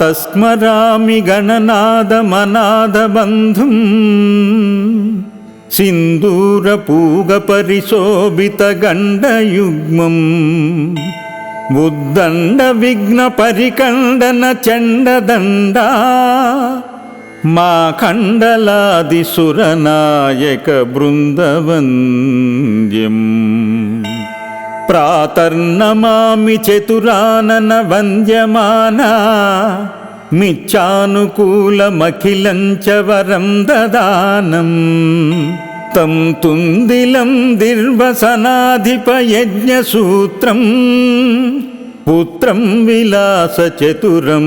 तस्मरामि गणनादमनादबन्धुम् सिन्दूरपूगपरिशोभितगण्डयुग्मम् उद्दण्डविघ्नपरिकण्डनचण्डदण्डा मा कण्डलादिसुरनायकबृन्दवन्द्यम् ప్రాతర్నమామి చతురానన వంద్యమానా మిచ్చానుకూలమఖిలంచ వరం దదానం. తం తుందిలం దిర్వసనాధిపయజ్ఞసూత్రం పుత్రం విలాసచతురం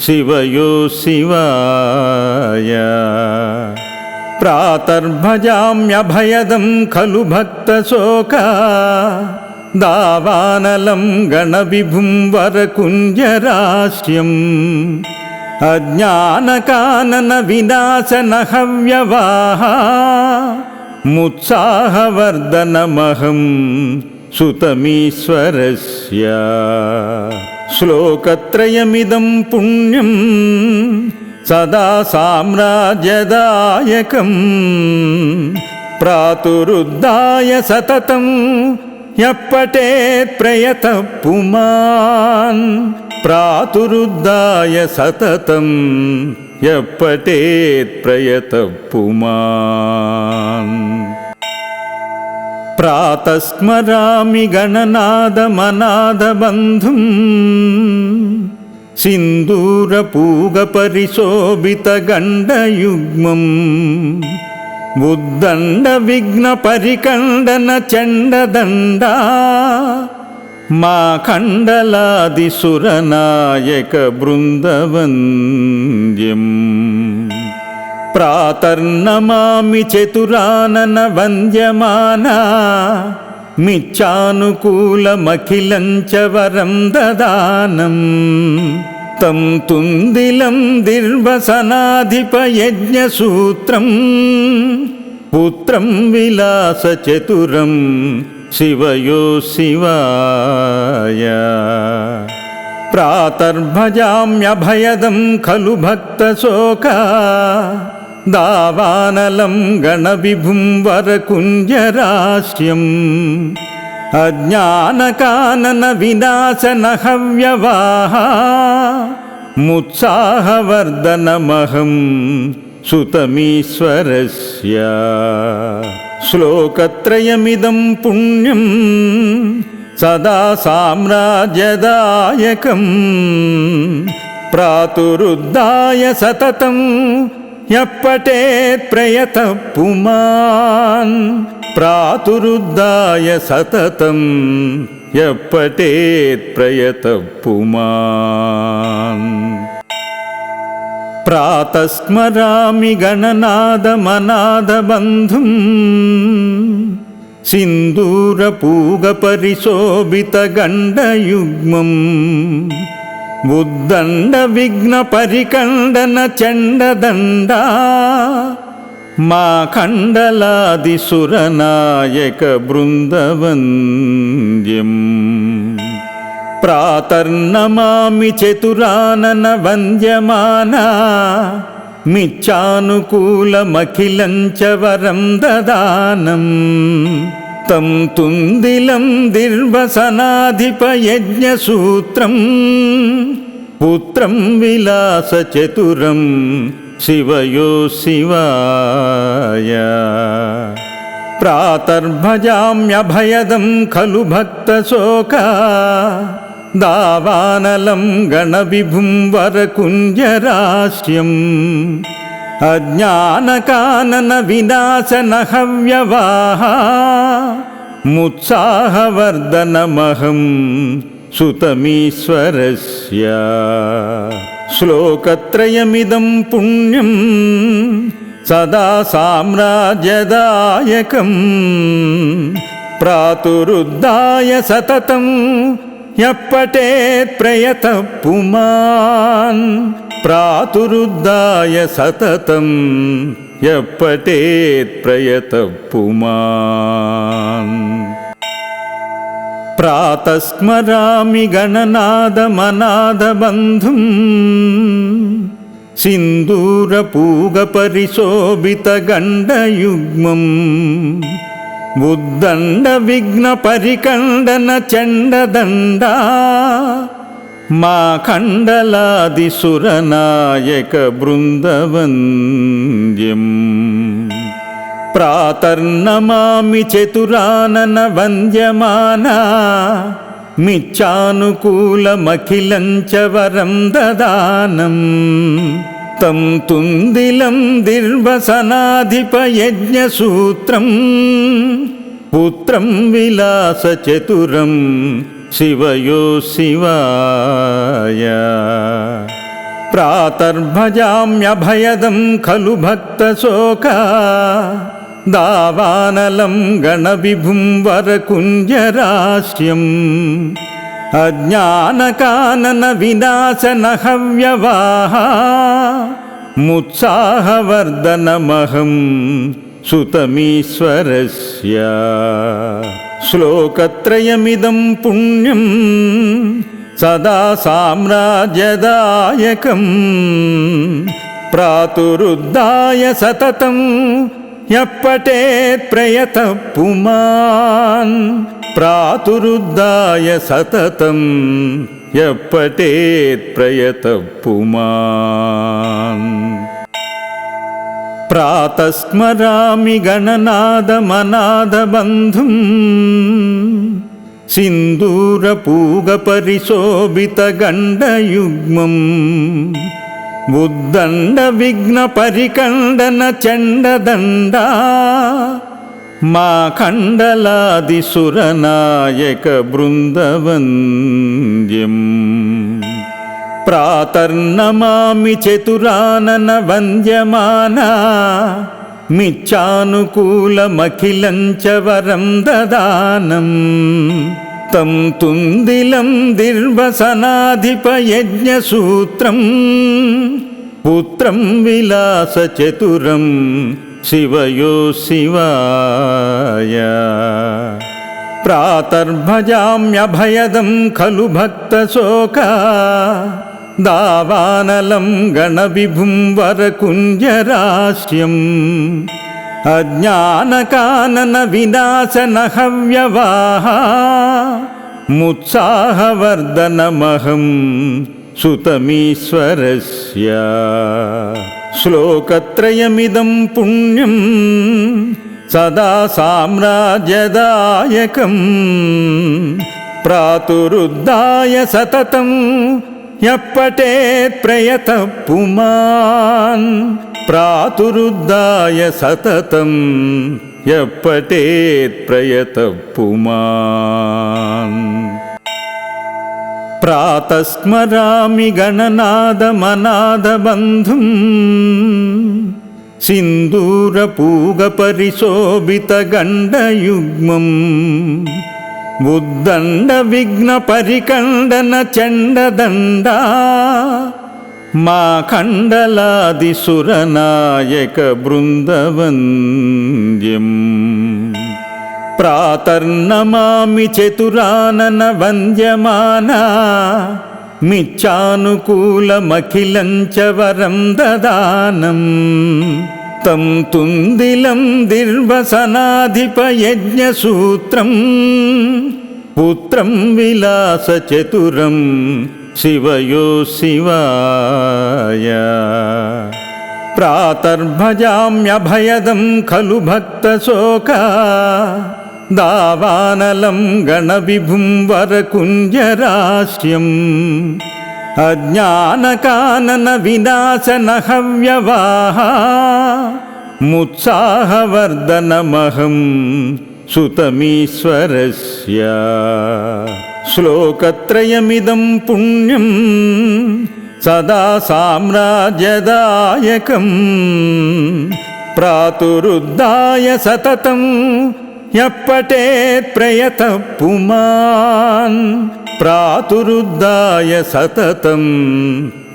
శివయో శివాయ. ప్రాతర్భజామ్యభయదం ఖలు భక్తశోకా शिवाय प्रातर्भजाम्यभयदं खलु भक्तशोका दावानलं गणविभुं वरकुञ्जराष्ट्यम् अज्ञानकाननविनाशनहव्यवाः मुत्साहवर्धनमहं सुतमीश्वरस्य श्लोकत्रयमिदं पुण्यं सदा साम्राज्यदायकम् प्रातुरुद्धाय सततं यः पठेत् प्रयतः पुमान् प्रातुरुद्धाय सततं यः पठेत् प्रयतः ఉద్దండ విఘ్న పరికండన చండదండ మా కండలాది సురనాయక బృందవంద్యం. ప్రాతర్నమామి చతురానన వంద్యమానా మిచ్చానుకూలమఖిలంచ వరం దదానం തം തുന്തിലം ദിർവസനാധിപയജ്ഞസൂത്രം പുത്രം വിലാസചതുരം ശിവയോ ശിവായ പ്രാതർഭജാമ്യഭയദം ഖലു ഭക്തശോക ദാവാനലം ഗണവിഭും വരകുഞ്ജരാശ്യം అజ్ఞానకానన వినాశన హవ్యవాహ ముత్సాహవర్ధనమహం సుతమీశ్వరస్య. శ్లోకత్రయమిదం పుణ్యం సదా సామ్రాజ్యదాయకం ప్రాతురుద్ధాయ సతతం ఎప్పటే ప్రయత పుమాన్ प्रातुरुद्धाय सततं यः पठेत् प्रयतः पुमान् प्रातस्मरामि गणनादमनादबन्धुम् सिन्दूरपूगपरिशोभितगण्डयुग्मम् उद्दण्डविघ्नपरिकण्डन మా కండలాది సురనాయక బృందవంద్యం ప్రాతర్నమామి చతురానన వంద్యమానా మిచ్చానుకూలమఖిలంచ వరం దదానం. తం తుందిలం దిర్వసనాధిపయజ్ఞసూత్రం పుత్రం విలాసచతురం शिवयो शिवाय प्रातर्भजाम्यभयदं खलु भक्तशोका दावानलं गणविभुं वरकुञ्जराष्ट्यम् अज्ञानकाननविनाशनहव्यवाः मुत्साहवर्धनमहं सुतमीश्वरस्य श्लोकत्रयमिदं पुण्यं सदा साम्राज्यदायकम् प्रातुरुद्धाय सततं यः पठेत् प्रयतः पुमान् प्रातुरुद्धाय सततं यः पठेत् प्रयतः पुमान् प्रातस्मरामि गणनादमनादबन्धुम् सिन्दूरपूगपरिशोभितगण्डयुग्मम् उद्दण्डविघ्नपरिकण्डनचण्डदण्डा मा खण्डलादिसुरनायकबृन्दवन्द्यम् ప్రాతర్నమామి చతురానన వంద్యమానా మిచ్చానుకూలమఖిలంచ వరం దదానం. తం తుందిలం దిర్వసనాధిపయజ్ఞసూత్రం పుత్రం విలాసచతురం శివయో శివాయ. ప్రాతర్భజామ్యభయదం ఖలు భక్తశోకా खलु भक्तशोका दावानलं गणविभुं वरकुञ्जराश्यम् अज्ञानकाननविनाशनहव्यवाः मुत्साहवर्धनमहं सुतमीश्वरस्य श्लोकत्रयमिदं पुण्यं सदा साम्राज्यदायकम् प्रातुरुद्धाय सततं ಎಪ್ಪಟೇ ಪ್ರಯತ ಪುಮಾನ್ ಪ್ರಾತುರುದ್ದಾಯ ಸತತಂ ಎಪ್ಪಟೇ ಪ್ರಯತ ಪುಮಾನ್ ಪ್ರಾತಸ್ಮರಾಮಿ ಗಣನಾದಮನಾದಬಂಧುಂ ಸಿಂಧೂರಪೂಗಪರಿಶೋಭಿತಗಂಡಯುಗ್ಮಂ ఉద్దండ విఘ్న పరికండన చండదండ మా కండలాది సురనాయక బృందవంద్యం ప్రాతర్నమామి చతురానన వంద్యమానా మిచ్చానుకూలమఖిలంచ వరం దదానం तं तुन्दिलं दिर्वसनाधिपयज्ञसूत्रम् पुत्रं विलासचतुरं शिवयो शिवाय प्रातर्भजाम्यभयदं खलु भक्तशोका दावानलं गणविभुं वरकुञ्जराश्यम् అజ్ఞానకానన వినాశన హవ్యవాహ ముత్సాహవర్ధనమహం సుతమీశ్వరస్య. శ్లోకత్రయమిదం పుణ్యం సదా సామ్రాజ్యదాయకం ప్రాతురుద్ధాయ సతతం. ఎప్పటే ప్రయత పుమాన్ सततं यः पठेत् प्रयतः पुमान् प्रातस्मरामि गणनादमनादबन्धुम् सिन्दूरपूगपरिशोभितगण्डयुग्मम् మా కండలాది సురనాయక బృందవంద్యం ప్రాతర్నమామి చతురానన వంద్యమానా మిచ్చానుకూలమఖిలం చ వరం దదానం. తం తుందిలం దిర్వసనాధిపయజ్ఞసూత్రం పుత్రం విలాసచతురం शिवयो शिवाय प्रातर्भजाम्यभयदं खलु भक्तशोका दावानलं गणविभुं वरकुञ्जराश्यम् अज्ञानकाननविनाशनहव्यवाः मुत्साहवर्धनमहं सुतमीश्वरस्य श्लोकत्रयमिदं पुण्यं सदा साम्राज्यदायकम् प्रातुरुद्धाय सततं यः पठेत् प्रयतः पुमान् प्रातुरुद्धाय सततं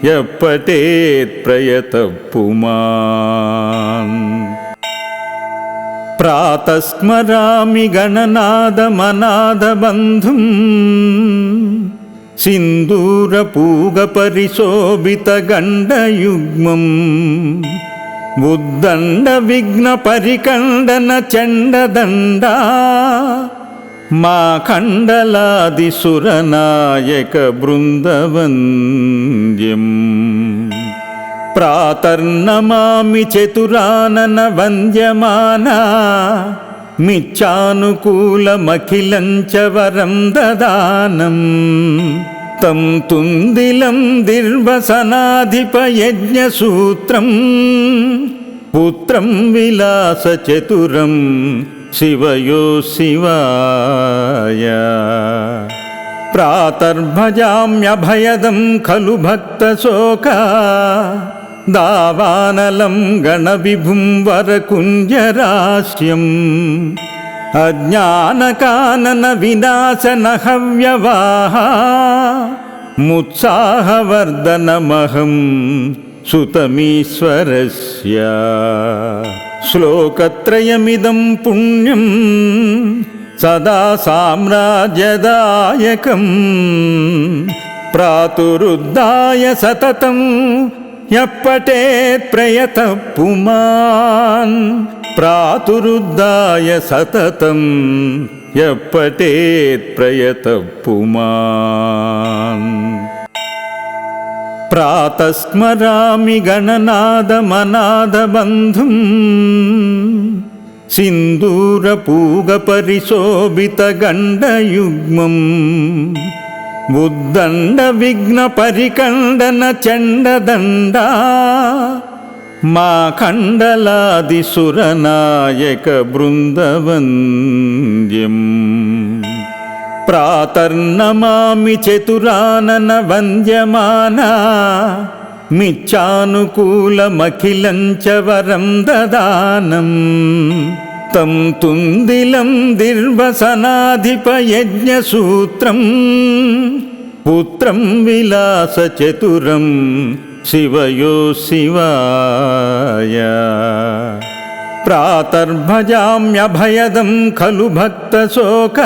यः पठेत् प्रयतः पुमान् प्रातस्मरामि गणनादमनादबन्धुम् सिन्दूरपूगपरिशोभितगण्डयुग्मम् उद्दण्डविघ्नपरिकण्डनचण्डदण्डा मा कण्डलादिसुरनायकबृन्दवन्द्यम् ప్రాతర్నమామి చతురానన వంద్యమానా మిచ్చానుకూలమఖిలం చ వరం దదానం తం తుందిలం దిర్వసనాధిపయజ్ఞసూత్రం పుత్రం విలాసచతురం శివయో శివాయ. ప్రాతర్భజామ్యభయదం ఖలు భక్తశోకా खलु भक्तशोका दावानलं गणविभुं वरकुञ्जराश्यम् अज्ञानकाननविनाशनहव्यवाहा मुत्साहवर्धनमहं सुतमीश्वरस्य श्लोकत्रयमिदं पुण्यं सदा साम्राज्यदायकम् प्रातुरुद्धाय सततं यः पठेत् प्रयतः पुमान् प्रातुरुद्धाय सततं यः प्रयतः पुमान् प्रातस्मरामि गणनादमनादबन्धुम् सिन्दूरपूगपरिशोभितगण्डयुग्मम् ఉద్దండ విఘ్న పరికండన చండదండ మా కండలాది సురనాయక బృందవంద్యం. ప్రాతర్నమామి చతురానన వంద్యమానా మిచ్చానుకూలమఖిలంచ వరం దదానం തം തുന്തിലം ദിർവസനാധിപയജ്ഞസൂത്രം പുത്രം വിലാസചതുരം ശിവയോ ശിവായ പ്രാതർഭജാമ്യഭയദം ഖലു ഭക്തശോക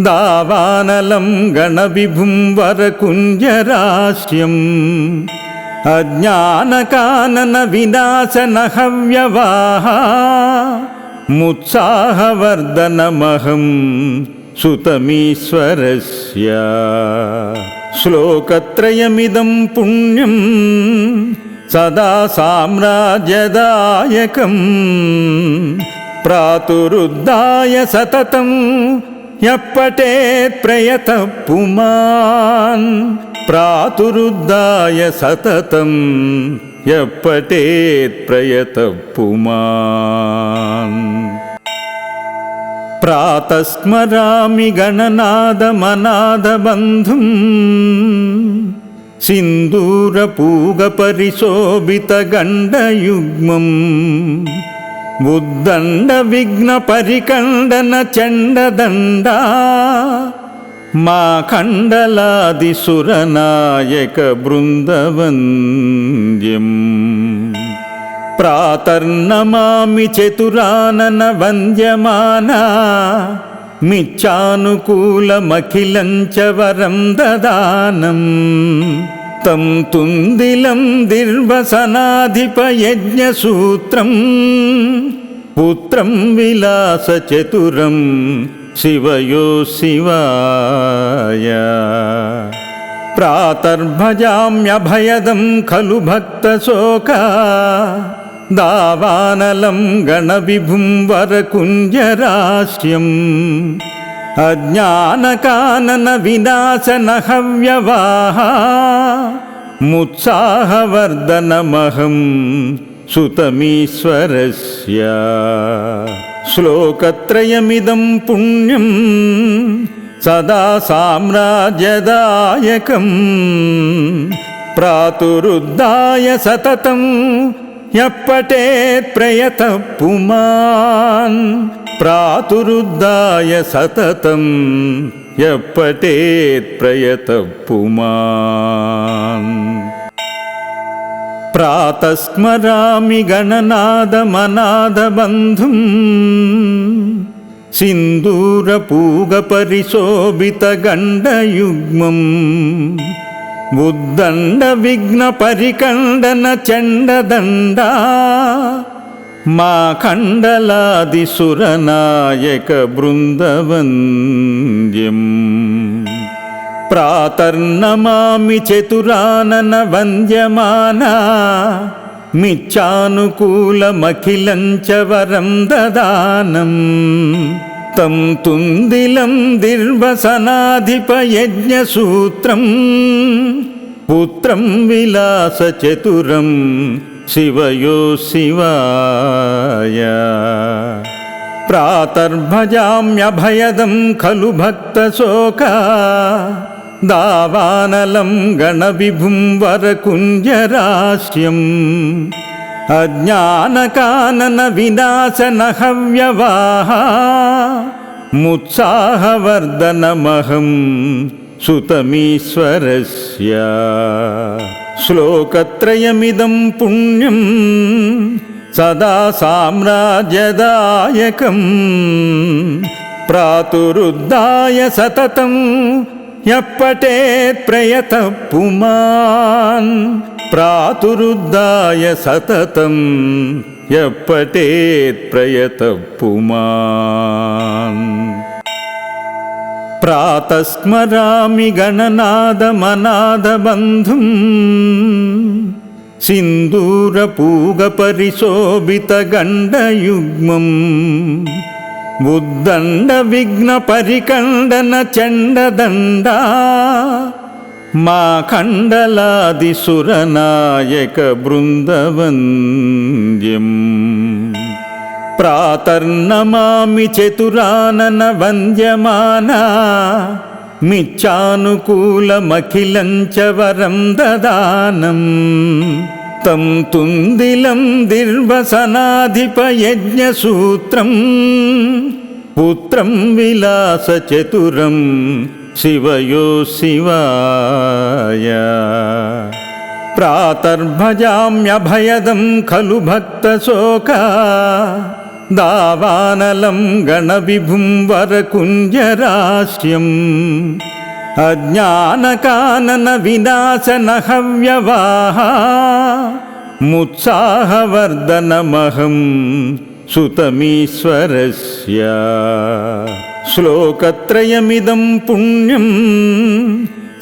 ദാവാനലം ഗണവിഭും വരകുഞ്ജരാശ്യം అజ్ఞానకానన వినాశన హవ్యవాహ ముత్సాహవర్ధనమహం సుతమీశ్వరస్య. శ్లోకత్రయమిదం పుణ్యం సదా సామ్రాజ్యదాయకం. ప్రాతురుద్ధాయ సతతం ఎప్పటే ప్రయత పుమాన్. यः पठेत् प्रयतः पुमान् प्रातस्मरामि गणनादमनादबन्धुम् सिन्दूरपूगपरिशोभितगण्डयुग्मम् మా కండలాది సురనాయక బృందవంద్యం ప్రాతర్నమామి చతురానన వంద్యమానా మిచ్చానుకూలమఖిలంచ వరం దదానం. తం తుందిలం దిర్వసనాధిపయజ్ఞసూత్రం పుత్రం విలాస చతురం शिवयो शिवाय। प्रातर्भजाम्यभयदं खलु भक्तशोका। दावानलं गणविभुं वरकुञ्जराश्यम् अज्ञानकाननविनाशनहव्यवाहा। मुत्साहवर्धनमहं सुतमीश्वरस्य श्लोकत्रयमिदं पुण्यं सदा साम्राज्यदायकम् प्रातुरुद्धाय सततं यः पठेत् प्रयतः पुमान् प्रातुरुद्धाय सततं यः पठेत् प्रयतः पुमान् प्रातस्मरामि गणनादमनादबन्धुम् सिन्दूरपूगपरिशोभितगण्डयुग्मम् उद्दण्डविघ्नपरिकण्डनचण्डदण्डा मा खण्डलादिसुरनायकबृन्दवन्द्यम् प्रातर्नमामि चतुरानन वन्द्यमाना मिच्छानुकूलमखिलं च वरं ददानम् तं तुन्दिलं दिर्वसनाधिपयज्ञसूत्रम् पुत्रं विलासचतुरं शिवयो शिवाय प्रातर्भजाम्यभयदं खलु भक्तशोका దావానలం గణవిభుం వరకుంజరాస్యం అజ్ఞానకానన వినాశన హవ్యవాహ ముత్సాహవర్ధనమహం సుతమీశ్వరస్య శ్లోకత్రయమిదం పుణ్యం సదా సామ్రాజ్యదాయకం ప్రాతురుద్ధాయ సతతం यः पठेत् प्रयतः पुमान् प्रातुरुद्धाय सततं यः पठेत् प्रयतः ఉద్దండ విఘ్న పరికండన చండదండ మా కండలాది సురనాయక బృందవంద్యం. ప్రాతర్నమామి చతురానన వంద్యమానా మిచ్చానుకూలమఖిలంచ వరం దదానం തം തുന്തിലം ദിർവസനാധിപയജ്ഞസൂത്രം പുത്രം വിലാസചതുരം ശിവയോ ശിവായ പ്രാതർഭജാമ്യഭയദം ഖലു ഭക്തശോക ദാവാനലം ഗണവിഭും വരകുഞ്ജരാശ്യം అజ్ఞానకానన వినాశన హవ్యవాహ ముత్సాహవర్ధనమహం సుతమీశ్వరస్య. శ్లోకత్రయమిదం పుణ్యం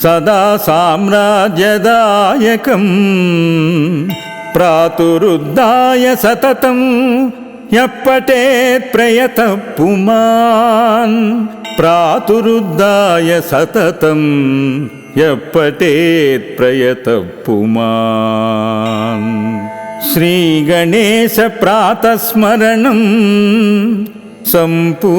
సదా సామ్రాజ్యదాయకం ప్రాతురుద్ధాయ సతతం ఎప్పటే ప్రయత పుమాన్ ప్రాతురుద్ధాయ సతతం ఎప్పటేత్ ప్రయతప్పుమా. శ్రీగణేశ ప్రాతస్మరణం సంపూర్ణం.